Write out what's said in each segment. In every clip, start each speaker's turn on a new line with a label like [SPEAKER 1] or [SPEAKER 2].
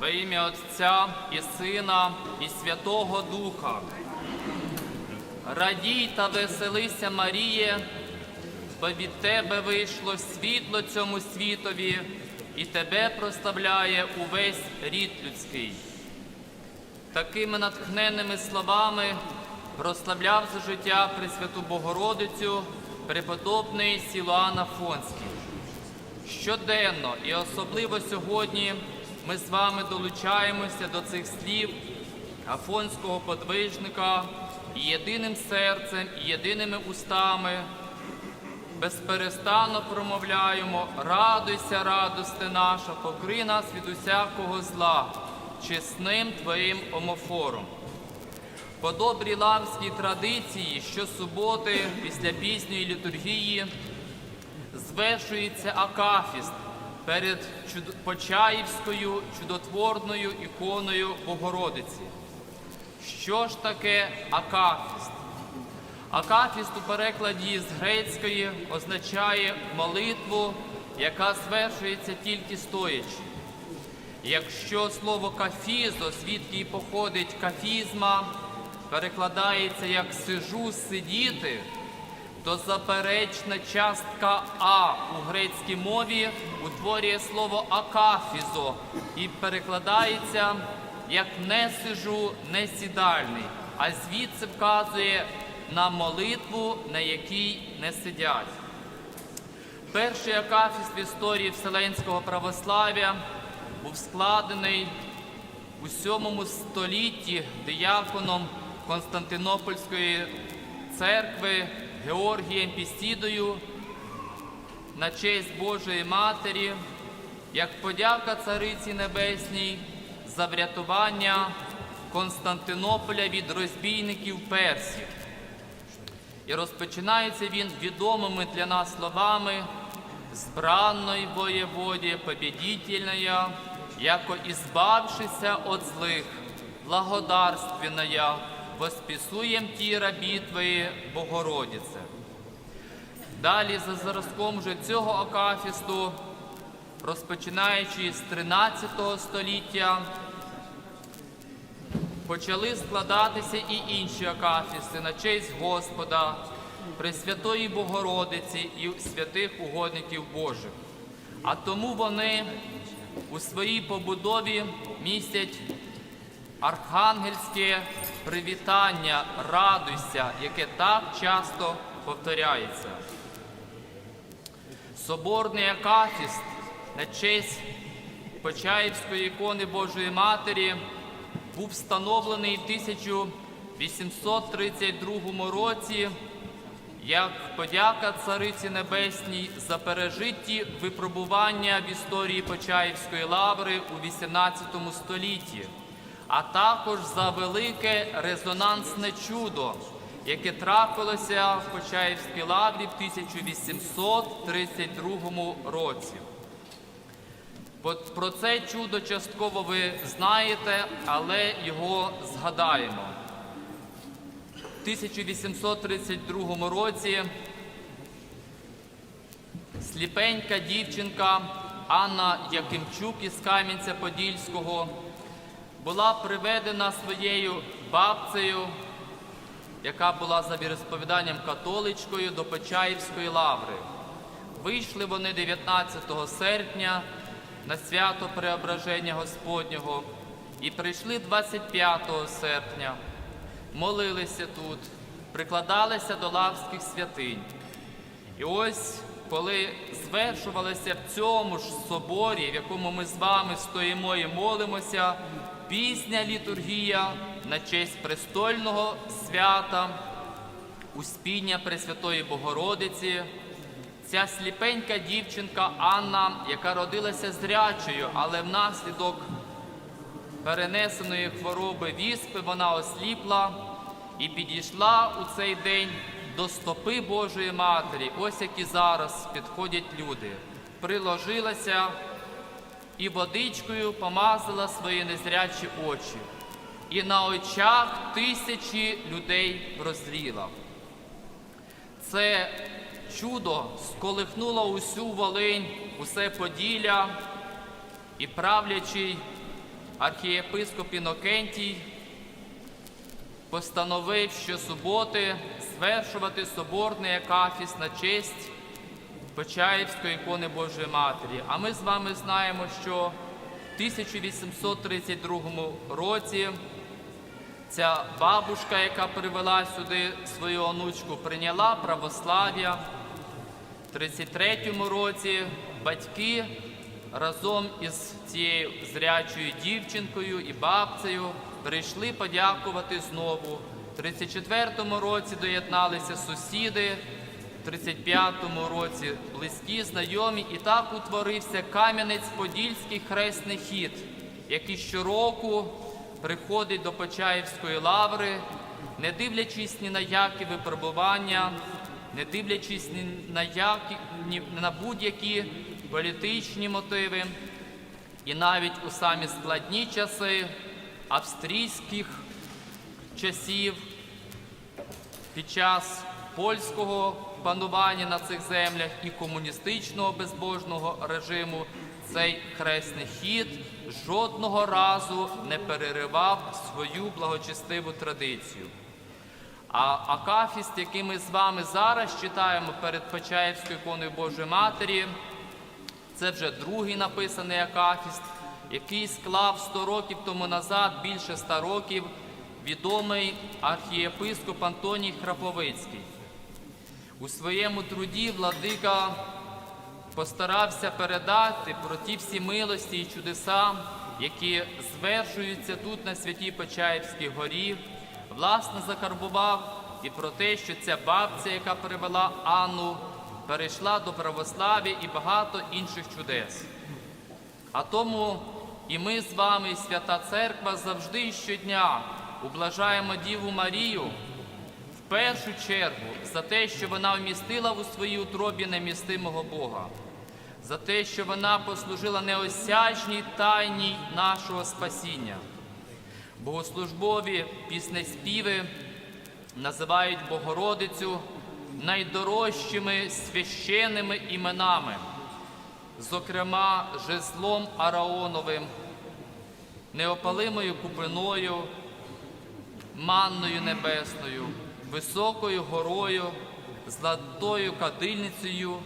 [SPEAKER 1] Во ім'я Отця і Сина, і Святого Духа. Радій та веселися, Маріє, бо від тебе вийшло світло цьому світові, і тебе прославляє увесь рід людський. Такими натхненними словами прославляв за життя Пресвяту Богородицю преподобний Сілуан Афонський. Щоденно і особливо сьогодні ми з вами долучаємося до цих слів афонського подвижника і єдиним серцем, і єдиними устами безперестанно промовляємо Радуйся, радости наша, покри нас від усякого зла, чесним Твоїм омофором. По добрій лавській традиції щосуботи після пізньої літургії звершується акафіст перед Почаївською чудотворною іконою Богородиці. Що ж таке акафіст? Акафіст у перекладі з грецької означає молитву, яка звершується тільки стоячи. Якщо слово кафізо, звідки й походить кафізма, перекладається як сижу, сидіти, то заперечна частка А у грецькій мові утворює слово акафізо і перекладається як не сижу, не сідальний, а звідси вказує на молитву, на якій не сидять. Перший акафіст в історії Вселенського православ'я був складений у VII столітті дияконом Константинопольської церкви Георгієм Пістідою на честь Божої Матері, як подяка Цариці Небесній за врятування Константинополя від розбійників персів. І розпочинається він відомими для нас словами «Збранной воєводі победительная, яко избавшися от злих, благодарственная, восписуєм ті рабі Твої, Богородице». Далі за зразком вже цього акафісту, розпочинаючи з 13 століття, почали складатися і інші акафісти на честь Господа, Пресвятої Богородиці і святих угодників Божих. А тому вони у своїй побудові містять архангельське привітання, радуйся, яке так часто повторяється. Соборний акафіст на честь Почаївської ікони Божої Матері був встановлений в 1832 році як подяка Цариці Небесній за пережиті випробування в історії Почаївської лаври у 18 столітті, а також за велике резонансне чудо, яке трапилося в Почаївській лаврі в 1832 році. Про це чудо частково ви знаєте, але його згадаємо. В 1832 році сліпенька дівчинка Анна Якимчук із Кам'янця-Подільського була приведена своєю бабцею, яка була за віросповіданням католичкою до Почаївської лаври. Вийшли вони 19 серпня на свято Преображення Господнього і прийшли 25 серпня, молилися тут, прикладалися до лавських святинь. І ось, коли звершувалися в цьому ж соборі, в якому ми з вами стоїмо і молимося, пісня літургія на честь престольного свята, успіння Пресвятої Богородиці, ця сліпенька дівчинка Анна, яка родилася зрячою, але внаслідок перенесеної хвороби віспи вона осліпла і підійшла у цей день до стопи Божої Матері, ось як і зараз підходять люди. Приложилася і водичкою помазала свої незрячі очі, і на очах тисячі людей прозріла. Це чудо сколихнуло усю Волинь, усе Поділля, і правлячий архієпископ Інокентій постановив щосуботи звершувати соборний акафіс на честь Почаївської ікони Божої Матері. А ми з вами знаємо, що в 1832 році ця бабушка, яка привела сюди свою онучку, прийняла православ'я. В 33-му році батьки разом із цією зрячою дівчинкою і бабцею прийшли подякувати знову. В 34-му році доєдналися сусіди, 35-му році близькі, знайомі, і так утворився Кам'янець-Подільський хресний хід, який щороку приходить до Почаївської лаври, не дивлячись ні на які випробування, не дивлячись ні на, які, ні на будь-які політичні мотиви, і навіть у самі складні часи австрійських часів під час польського панування на цих землях і комуністичного безбожного режиму цей хресний хід жодного разу не переривав свою благочестиву традицію. А Акафіст, який ми з вами зараз читаємо перед Почаївською іконою Божої Матері, це вже другий написаний Акафіст, який склав 100 років тому назад, більше 100 років, відомий архієпископ Антоній Храповицький. У своєму труді владика постарався передати про ті всі милості і чудеса, які звершуються тут на святій Почаївській горі, власне закарбував і про те, що ця бабця, яка привела Анну, перейшла до православ'я і багато інших чудес. А тому і ми з вами, Свята Церква, завжди щодня ублажаємо Діву Марію першу чергу за те, що вона вмістила у своїй утробі немістимого Бога, за те, що вона послужила неосяжній тайні нашого спасіння. Богослужбові піснеспіви називають Богородицю найдорожчими священними іменами, зокрема, жезлом Араоновим, неопалимою купиною, манною небесною, високою горою, золотою кадильницею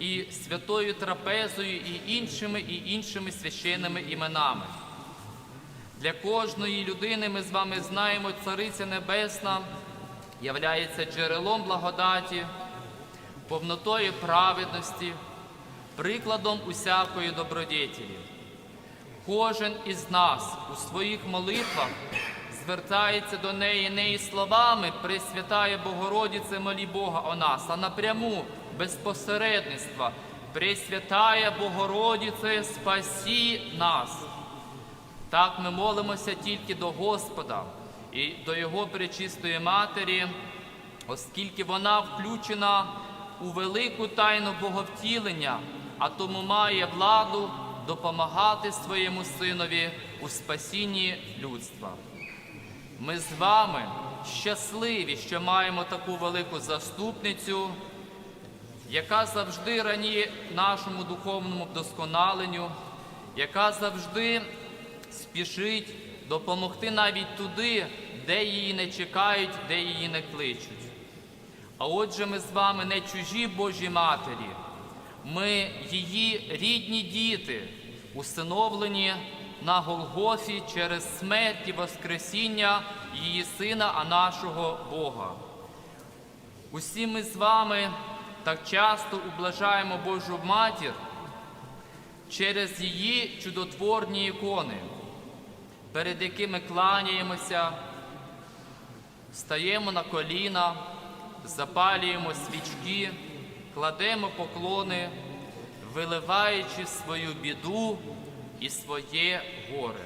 [SPEAKER 1] і святою трапезою і іншими і іншими священними іменами. Для кожної людини ми з вами знаємо, Цариця Небесна являється джерелом благодаті, повнотою праведності, прикладом усякої добродетелі. Кожен із нас у своїх молитвах звертається до неї не із словами Пресвятає Богородице, молі Бога о нас, а напряму без посередництва Пресвятая Богородице, спасі нас. Так ми молимося тільки до Господа і до Його пречистої Матері, оскільки вона включена у велику тайну Боговтілення, а тому має владу допомагати своєму синові у спасінні людства. Ми з вами щасливі, що маємо таку велику заступницю, яка завжди раніє нашому духовному вдосконаленню, яка завжди спішить допомогти навіть туди, де її не чекають, де її не кличуть. А отже, ми з вами не чужі Божі Матері, ми її рідні діти, усиновлені на Голгофі через смерть і Воскресіння її Сина, а нашого Бога. Усі ми з вами так часто ублажаємо Божу Матір через її чудотворні ікони, перед якими кланяємося, стаємо на коліна, запалюємо свічки, кладемо поклони, виливаючи свою біду і своє горе.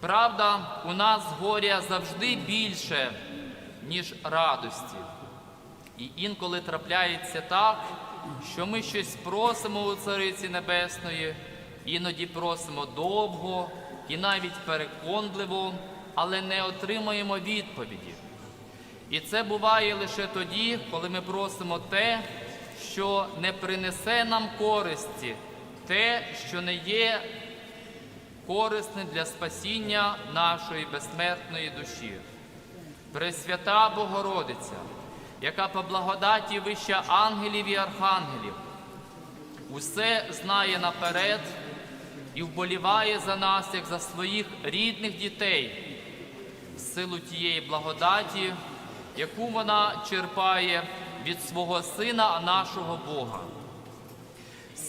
[SPEAKER 1] Правда, у нас горя завжди більше, ніж радості. І інколи трапляється так, що ми щось просимо у Цариці Небесної, іноді просимо довго і навіть переконливо, але не отримуємо відповіді. І це буває лише тоді, коли ми просимо те, що не принесе нам користі, те, що не є корисним для спасіння нашої безсмертної душі. Пресвята Богородиця, яка по благодаті вища ангелів і архангелів, усе знає наперед і вболіває за нас, як за своїх рідних дітей, в силу тієї благодаті, яку вона черпає від свого Сина, нашого Бога.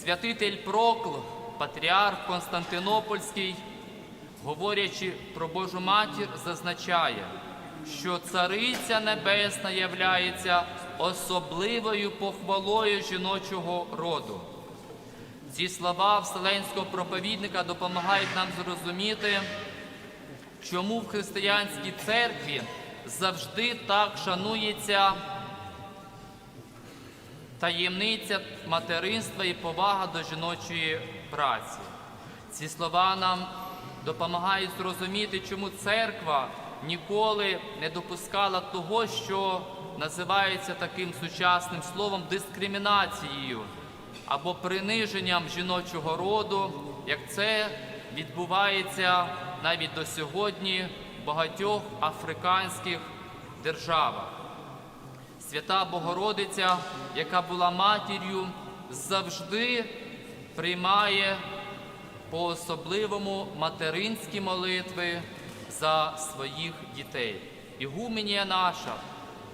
[SPEAKER 1] Святитель Прокл, патріарх Константинопольський, говорячи про Божу матір, зазначає, що Цариця Небесна являється особливою похвалою жіночого роду. Ці слова вселенського проповідника допомагають нам зрозуміти, чому в християнській церкві завжди так шанується таємниця материнства і повага до жіночої праці. Ці слова нам допомагають зрозуміти, чому церква ніколи не допускала того, що називається таким сучасним словом дискримінацією або приниженням жіночого роду, як це відбувається навіть до сьогодні в багатьох африканських державах. Свята Богородиця, яка була матір'ю, завжди приймає по особливому материнські молитви за своїх дітей. Ігуменія наша,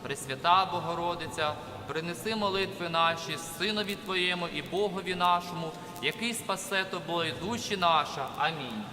[SPEAKER 1] Пресвята Богородиця, принеси молитви наші Синові Твоєму і Богові нашому, який спасе тобою душі наша. Амінь.